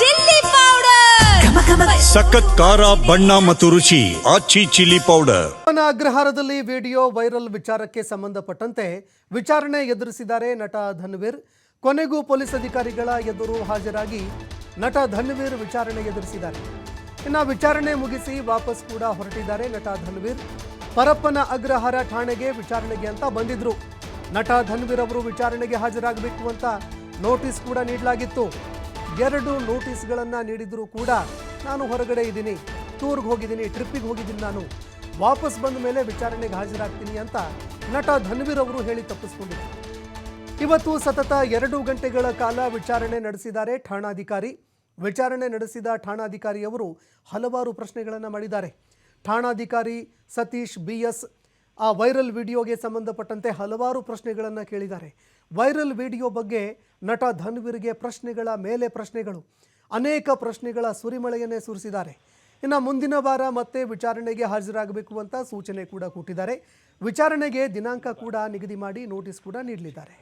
Chilli powder. ಸಖತ್ ಖಾರ ಬಣ್ಣ ಮತ್ತು ರುಚಿ ಆಚಿ ಚಿಲ್ಲಿ ಪೌಡರ್. ಅಗ್ರಹಾರದಲ್ಲಿ ವಿಡಿಯೋ ವೈರಲ್ ವಿಚಾರಕ್ಕೆ ಸಂಬಂಧಪಟ್ಟಂತೆ ವಿಚಾರಣೆ ಎದುರಿಸಿದ್ದಾರೆ ನಟ ಧನ್ವೀರ್. ಕೊನೆಗೂ ಪೊಲೀಸ್ ಅಧಿಕಾರಿಗಳ ಎದುರು ಹಾಜರಾಗಿ ನಟ ಧನ್ವೀರ್ ವಿಚಾರಣೆ ಎದುರಿಸಿದ್ದಾರೆ. ಇನ್ನು ವಿಚಾರಣೆ ಮುಗಿಸಿ ವಾಪಸ್ ಕೂಡ ಹೊರಟಿದ್ದಾರೆ ನಟ ಧನ್ವೀರ್. ಪರಪ್ಪನ ಅಗ್ರಹಾರ ಠಾಣೆಗೆ ವಿಚಾರಣೆಗೆ ಅಂತ ಬಂದಿದ್ರು. ನಟ ಧನ್ವೀರ್ ಅವರು ವಿಚಾರಣೆಗೆ ಹಾಜರಾಗಬೇಕು ಅಂತ ನೋಟಿಸ್ ಕೂಡ ನೀಡಲಾಗಿತ್ತು. ಎರಡು ನೋಟಿಸ್ಗಳನ್ನು ನೀಡಿದರೂ ಕೂಡ ನಾನು ಹೊರಗಡೆ ಇದ್ದೀನಿ. ಟೂರ್ಗೆ ಹೋಗಿದ್ದೀನಿ, ಟ್ರಿಪ್ಪಿಗೆ ಹೋಗಿದ್ದೀನಿ ನಾನು. ವಾಪಸ್ ಬಂದ ಮೇಲೆ ವಿಚಾರಣೆಗೆ ಹಾಜರಾಗ್ತೀನಿ ಅಂತ ನಟ ಧನ್ವೀರ್ ಅವರು ಹೇಳಿ ತಪ್ಪಿಸ್ಕೊಂಡಿದ್ದರು. ಇವತ್ತು ಸತತ ಎರಡು ಗಂಟೆಗಳ ಕಾಲ ವಿಚಾರಣೆ ನಡೆಸಿದ್ದಾರೆ ಠಾಣಾಧಿಕಾರಿ. ವಿಚಾರಣೆ ನಡೆಸಿದ ಠಾಣಾಧಿಕಾರಿಯವರು ಹಲವಾರು ಪ್ರಶ್ನೆಗಳನ್ನು ಮಾಡಿದ್ದಾರೆ. ಠಾಣಾಧಿಕಾರಿ ಸತೀಶ್ ಬಿ ಎಸ್ ಆ ವೈರಲ್ ವಿಡಿಯೋಗೆ ಸಂಬಂಧಪಟ್ಟಂತೆ ಹಲವಾರು ಪ್ರಶ್ನೆಗಳನ್ನು ಕೇಳಿದ್ದಾರೆ. ವೈರಲ್ ವಿಡಿಯೋ ಬಗ್ಗೆ ನಟ ಧನ್ವೀರ್ಗೆ ಪ್ರಶ್ನೆಗಳ ಮೇಲೆ ಪ್ರಶ್ನೆಗಳು. ಅನೇಕ ಪ್ರಶ್ನೆಗಳ ಸುರಿಮಳೆಯನ್ನೇ ಸುರಿಸಿದ್ದಾರೆ. ಇನ್ನು ಮುಂದಿನ ವಾರ ಮತ್ತೆ ವಿಚಾರಣೆಗೆ ಹಾಜರಾಗಬೇಕು ಅಂತ ಸೂಚನೆ ಕೂಡ ಕೊಟ್ಟಿದ್ದಾರೆ. ವಿಚಾರಣೆಗೆ ದಿನಾಂಕ ಕೂಡ ನಿಗದಿ ಮಾಡಿ ನೋಟಿಸ್ ಕೂಡ ನೀಡಲಿದ್ದಾರೆ.